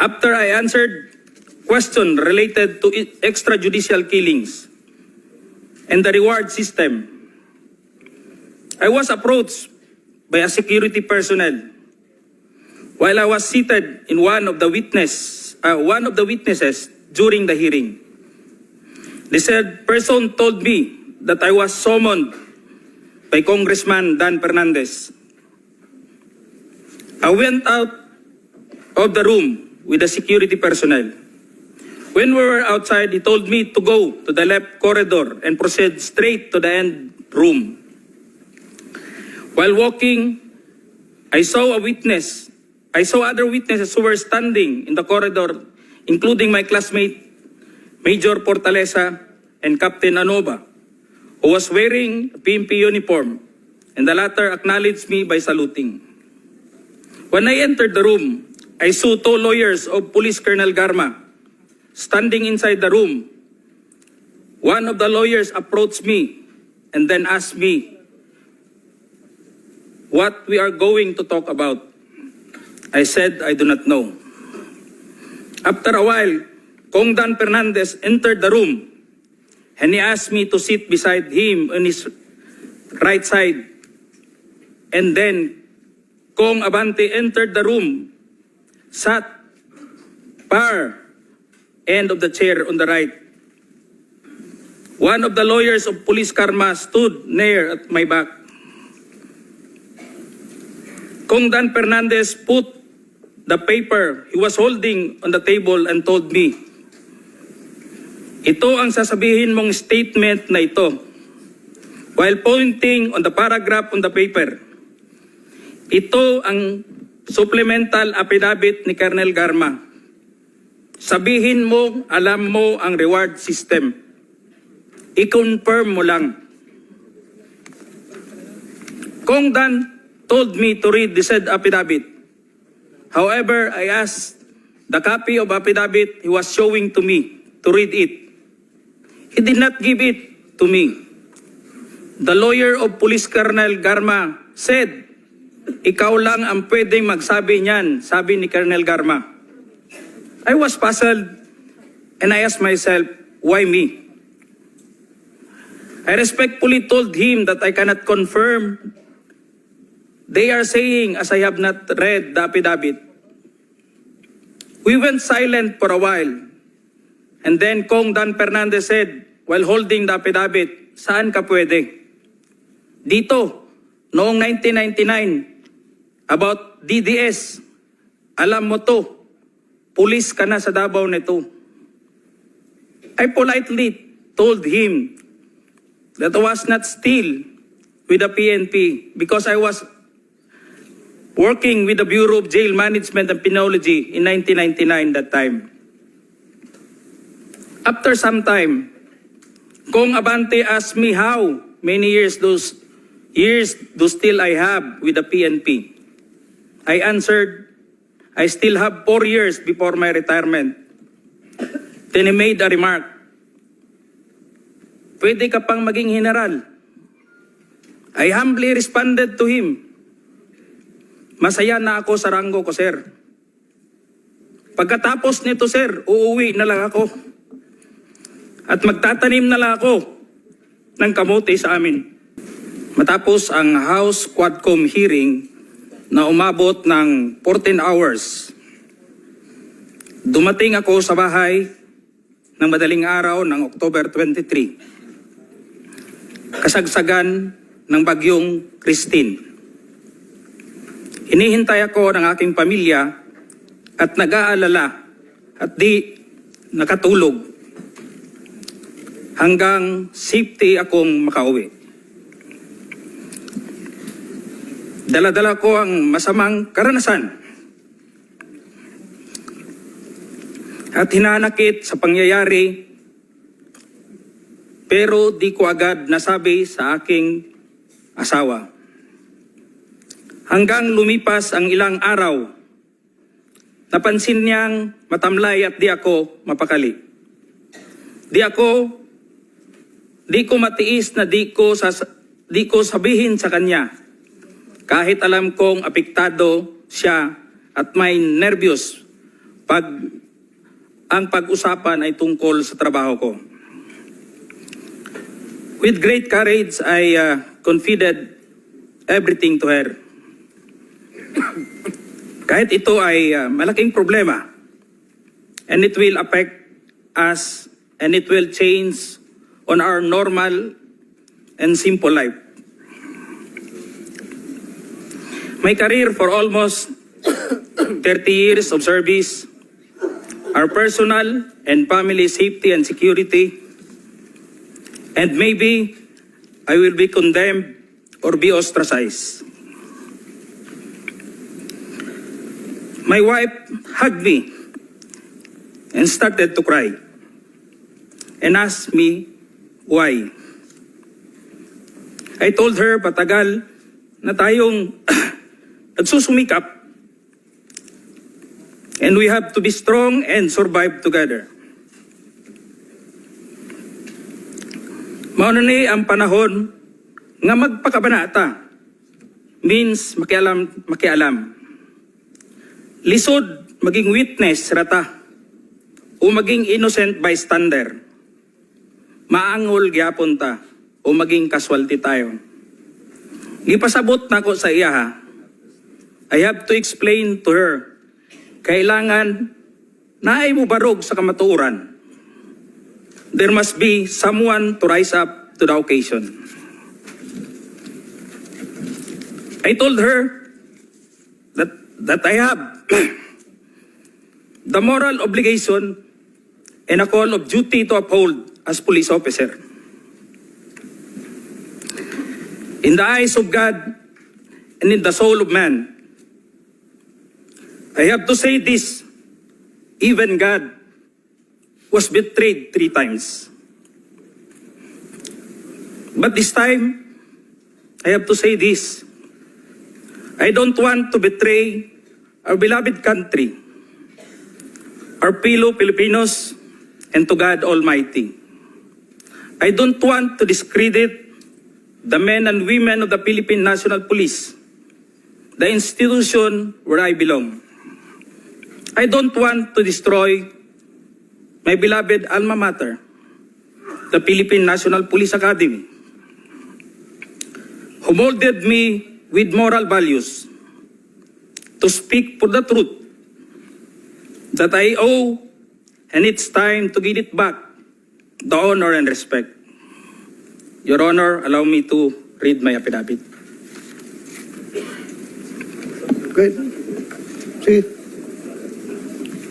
After I answered question related to extrajudicial killings and the reward system, I was approached by a security personnel while I was seated in one of the witness, uh, one of the witnesses during the hearing. The said person told me that I was summoned by Congressman Dan Fernandez. I went out of the room with the security personnel. When we were outside, he told me to go to the left corridor and proceed straight to the end room. While walking, I saw a witness. I saw other witnesses who were standing in the corridor, including my classmate, Major Portalesa and Captain Anova, who was wearing a PMP uniform, and the latter acknowledged me by saluting. When I entered the room, I saw two lawyers of Police Colonel Garma standing inside the room. One of the lawyers approached me and then asked me what we are going to talk about. I said I do not know. After a while, Kong Dan Fernandez entered the room and he asked me to sit beside him on his right side. And then Kong Abante entered the room, sat far end of the chair on the right. One of the lawyers of Police Karma stood near at my back. Kong Dan Fernandez put the paper he was holding on the table and told me, ito ang sasabihin mong statement na ito. While pointing on the paragraph on the paper, ito ang supplemental affidavit ni Colonel Garma. Sabihin mo, alam mo ang reward system. I-confirm mo lang. Kong Dan told me to read the said affidavit. However, I asked the copy of affidavit he was showing to me to read it. He did not give it to me. The lawyer of Police Colonel Garma said, ikaw lang ang pwedeng magsabi niyan, sabi ni Colonel Garma. I was puzzled and I asked myself, why me? I respectfully told him that I cannot confirm. They are saying as I have not read the affidavit. We went silent for a while. And then Kong Dan Fernandez said, while holding the affidavit, saan ka pwede? Dito, noong 1999, about DDS, alam mo to, pulis ka na sa Davao nito. I politely told him that I was not still with the PNP because I was working with the Bureau of Jail Management and Penology in 1999 that time. After some time, Kong Abante asked me how many years those years do still I have with the PNP. I answered, I still have four years before my retirement. Then he made a remark, pwede ka pang maging general. I humbly responded to him, masaya na ako sa ranggo ko, sir. Pagkatapos nito, sir, uuwi na lang ako. At magtatanim na lang ako ng kamote sa amin. Matapos ang House Quadcom hearing na umabot ng 14 hours, dumating ako sa bahay ng madaling araw ng October 23. Kasagsagan ng bagyong Christine. Hinihintay ako ng aking pamilya at nag-aalala at di nakatulog hanggang safety akong makauwi. Dala-dala ko ang masamang karanasan at hinanakit sa pangyayari pero di ko agad nasabi sa aking asawa. Hanggang lumipas ang ilang araw, napansin niyang matamlay at di ako mapakali. Di ako, di ko matiis na di ko, sas, di ko sabihin sa kanya. Kahit alam kong apektado siya at may nervyos pag ang pag-usapan ay tungkol sa trabaho ko. With great courage, I uh, confided everything to her. Kahit ito ay uh, malaking problema and it will affect us and it will change on our normal and simple life. My career for almost 30 years of service, our personal and family safety and security, and maybe I will be condemned or be ostracized. My wife hugged me and started to cry and asked me why. I told her patagal na tayong nagsusumikap and we have to be strong and survive together. Mauna ni ang panahon nga magpakabanata means makialam, makialam. Lisod maging witness rata o maging innocent bystander. Maangol gyapon ta o maging casualty tayo. Gipasabot na ko sa iya ha. I have to explain to her. Kailangan na ay mo barog sa kamatuuran. There must be someone to rise up to the occasion. I told her that, that I have the moral obligation and a call of duty to uphold as police officer. In the eyes of God and in the soul of man, I have to say this, even God was betrayed three times. But this time, I have to say this. I don't want to betray our beloved country, our fellow Filipinos, and to God Almighty. I don't want to discredit the men and women of the Philippine National Police, the institution where I belong. I don't want to destroy my beloved alma mater, the Philippine National Police Academy, who molded me with moral values to speak for the truth that I owe, and it's time to get it back, the honor and respect. Your Honor, allow me to read my affidavit. Good. Sige.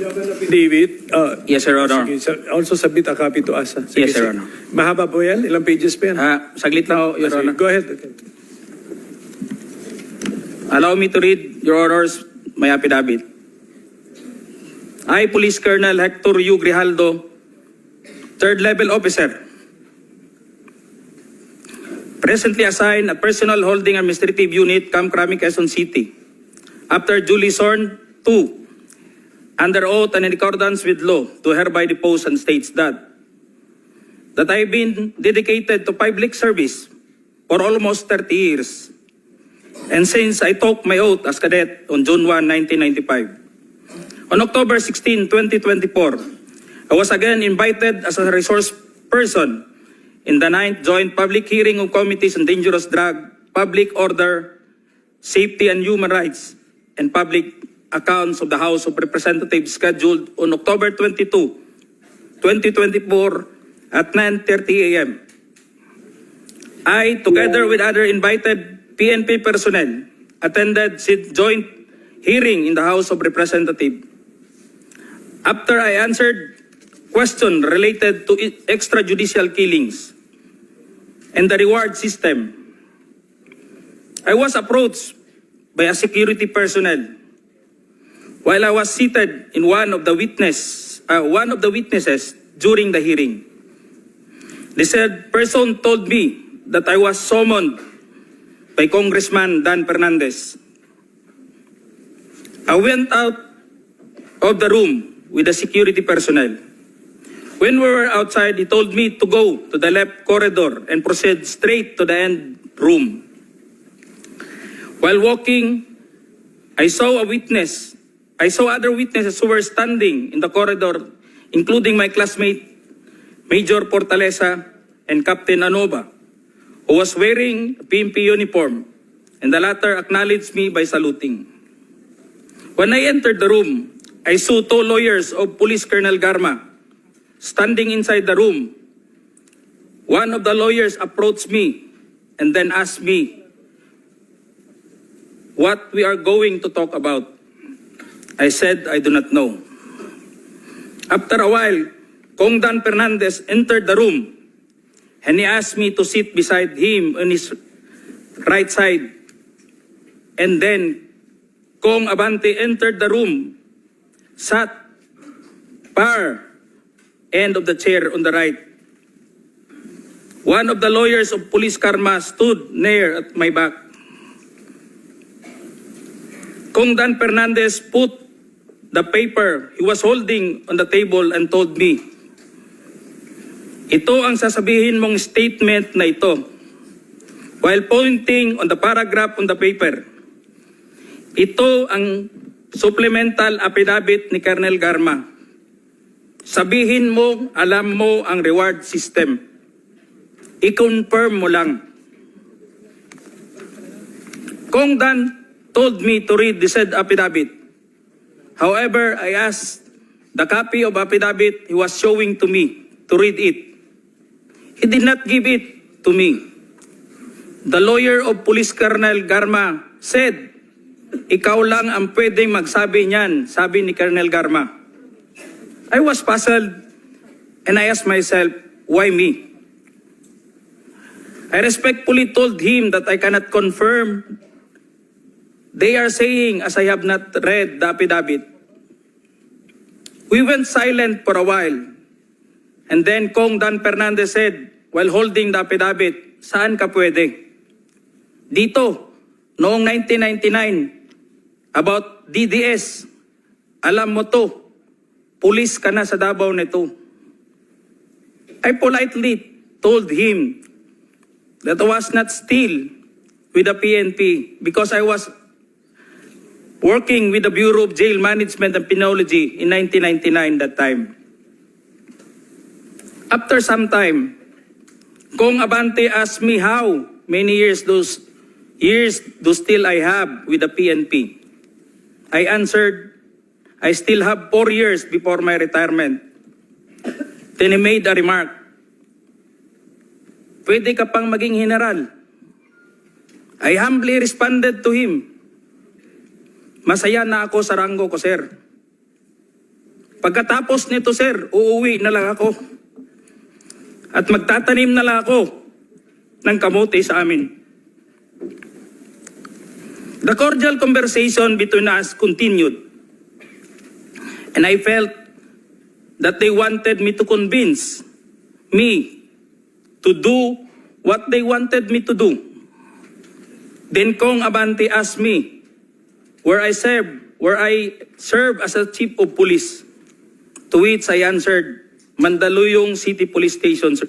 David, uh, Yes, Your Honor. sige, sa- also submit a copy to us. ah. Sige, Yes, Your sige. Honor. Mahaba po yan? Ilang pages pa yan? Ah, saglit lang, ho, Your Ah, sige, Honor. Go ahead. Allow me to read, Your Honors, my affidavit. I, Police Colonel Hector U. Grijaldo, third level officer, presently assigned a personal holding administrative unit, Camp Crami, Quezon City, after duly sworn to, under oath and in accordance with law, to hereby depose and states that that I've been dedicated to public service for almost 30 years. And since I took my oath as cadet on June 1, 1995, on October 16, 2024, I was again invited as a resource person in the ninth joint public hearing of committees on dangerous drug, public order, safety and human rights, and public accounts of the House of Representatives scheduled on October 22, 2024 at 9.30 a.m. I, together with other invited PNP personnel, attended said joint hearing in the House of Representatives. After I answered questions related to extrajudicial killings and the reward system, I was approached by a security personnel while I was seated in one of the witness, uh, one of the witnesses during the hearing. The said person told me that I was summoned by Congressman Dan Fernandez. I went out of the room with the security personnel. When we were outside, he told me to go to the left corridor and proceed straight to the end room. While walking, I saw a witness I saw other witnesses who were standing in the corridor, including my classmate, Major Portalesa and Captain Anova, who was wearing a PMP uniform, and the latter acknowledged me by saluting. When I entered the room, I saw two lawyers of Police Colonel Garma standing inside the room. One of the lawyers approached me and then asked me what we are going to talk about. I said I do not know. After a while, Kong Dan Fernandez entered the room and he asked me to sit beside him on his right side. And then Kong Abante entered the room, sat far end of the chair on the right. One of the lawyers of Police Karma stood near at my back. Kong Dan Fernandez put the paper he was holding on the table and told me, ito ang sasabihin mong statement na ito. While pointing on the paragraph on the paper, ito ang supplemental affidavit ni Colonel Garma. Sabihin mo, alam mo ang reward system. I-confirm mo lang. Kong Dan told me to read the said affidavit. However, I asked the copy of affidavit he was showing to me to read it. He did not give it to me. The lawyer of Police Colonel Garma said, ikaw lang ang pwedeng magsabi niyan, sabi ni Colonel Garma. I was puzzled and I asked myself, why me? I respectfully told him that I cannot confirm. They are saying, as I have not read the affidavit. We went silent for a while. And then Kong Dan Fernandez said, while holding the affidavit, saan ka pwede? Dito, noong 1999, about DDS, alam mo to, pulis ka na sa Davao nito. I politely told him that I was not still with the PNP because I was working with the Bureau of Jail Management and Penology in 1999 that time. After some time, Kong Abante asked me how many years those years do still I have with the PNP. I answered, I still have four years before my retirement. Then he made a remark, Pwede ka pang maging general. I humbly responded to him, Masaya na ako sa ranggo ko, sir. Pagkatapos nito, sir, uuwi na lang ako. At magtatanim na lang ako ng kamote sa amin. The cordial conversation between us continued. And I felt that they wanted me to convince me to do what they wanted me to do. Then Kong Abante asked me where I serve, where I serve as a chief of police. To which I answered, Mandaluyong City Police Station. sir."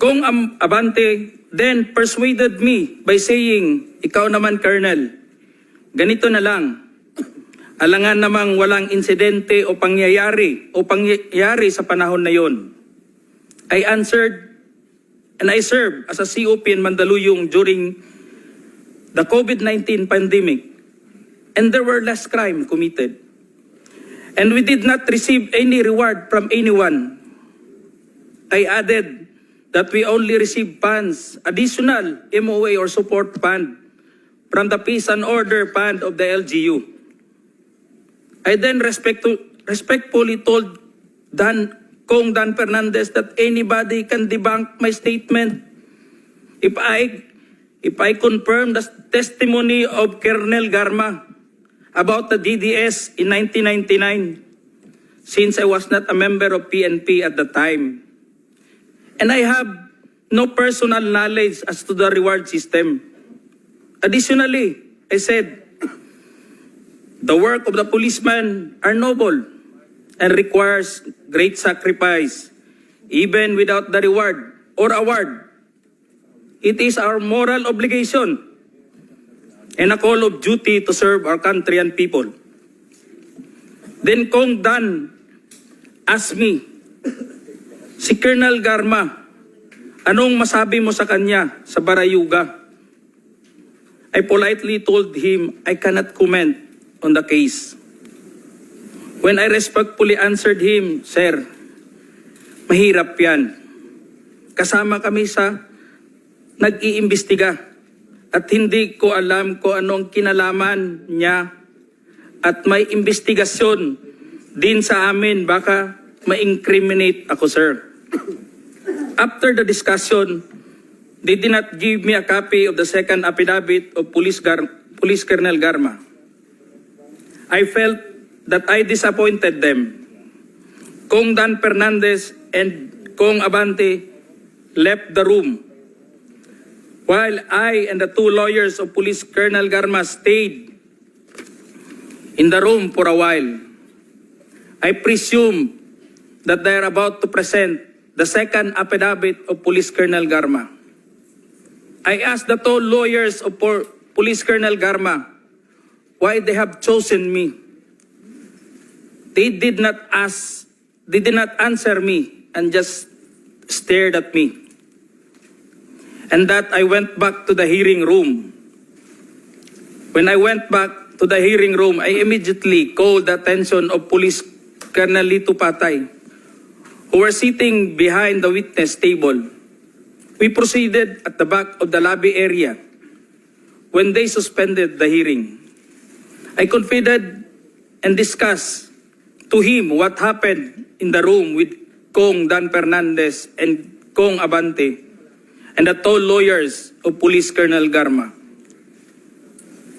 Kong Am- Abante then persuaded me by saying, ikaw naman, Colonel, ganito na lang. Alangan namang walang insidente o pangyayari o pangyayari sa panahon na yon. I answered and I served as a COP in Mandaluyong during the COVID-19 pandemic and there were less crime committed. And we did not receive any reward from anyone. I added that we only received funds, additional MOA or support fund from the Peace and Order Fund of the LGU. I then respect respectfully told Dan Kong Dan Fernandez that anybody can debunk my statement if I if I confirm the testimony of Colonel Garma about the DDS in 1999 since I was not a member of PNP at the time. And I have no personal knowledge as to the reward system. Additionally, I said, the work of the policeman are noble and requires great sacrifice, even without the reward or award. It is our moral obligation and a call of duty to serve our country and people. Then Kong Dan asked me, si Colonel Garma, anong masabi mo sa kanya sa Barayuga? I politely told him I cannot comment on the case. When I respectfully answered him, Sir, mahirap yan. Kasama kami sa nag-iimbestiga at hindi ko alam kung anong kinalaman niya at may investigasyon din sa amin baka ma-incriminate ako, sir. After the discussion, they did not give me a copy of the second affidavit of Police, Gar- Police Colonel Garma. I felt that I disappointed them. Kong Dan Fernandez and Kong Abante left the room while I and the two lawyers of Police Colonel Garma stayed in the room for a while. I presume that they are about to present the second affidavit of Police Colonel Garma. I asked the two lawyers of Police Colonel Garma why they have chosen me. They did not ask, they did not answer me and just stared at me. And that I went back to the hearing room. When I went back to the hearing room, I immediately called the attention of Police Colonel Lito Patay, who were sitting behind the witness table. We proceeded at the back of the lobby area when they suspended the hearing. I confided and discussed to him what happened in the room with Kong Dan Fernandez and Kong Abante and the two lawyers of Police Colonel Garma.